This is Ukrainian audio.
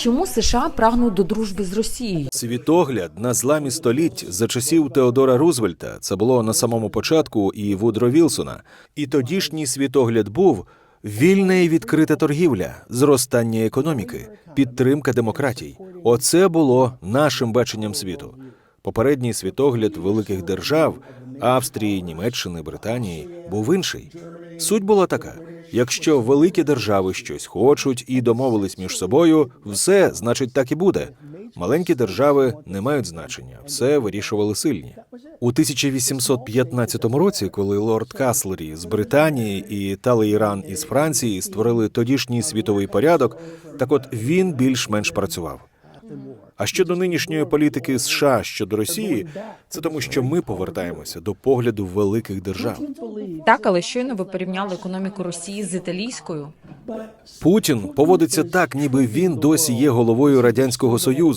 Чому США прагнуть до дружби з Росією? Світогляд на зламі століть за часів Теодора Рузвельта. Це було на самому початку і Вудро Вілсона. І тодішній світогляд був вільна і відкрита торгівля, зростання економіки, підтримка демократій. Оце було нашим баченням світу. Попередній світогляд великих держав Австрії, Німеччини, Британії був інший. Суть була така: якщо великі держави щось хочуть і домовились між собою, все значить так і буде. Маленькі держави не мають значення, все вирішували сильні. У 1815 році, коли лорд Каслері з Британії і Талейран із Франції створили тодішній світовий порядок, так от він більш-менш працював. А щодо нинішньої політики США щодо Росії, це тому, що ми повертаємося до погляду великих держав. Так, але щойно ви порівняли економіку Росії з італійською. Путін поводиться так, ніби він досі є головою радянського союзу.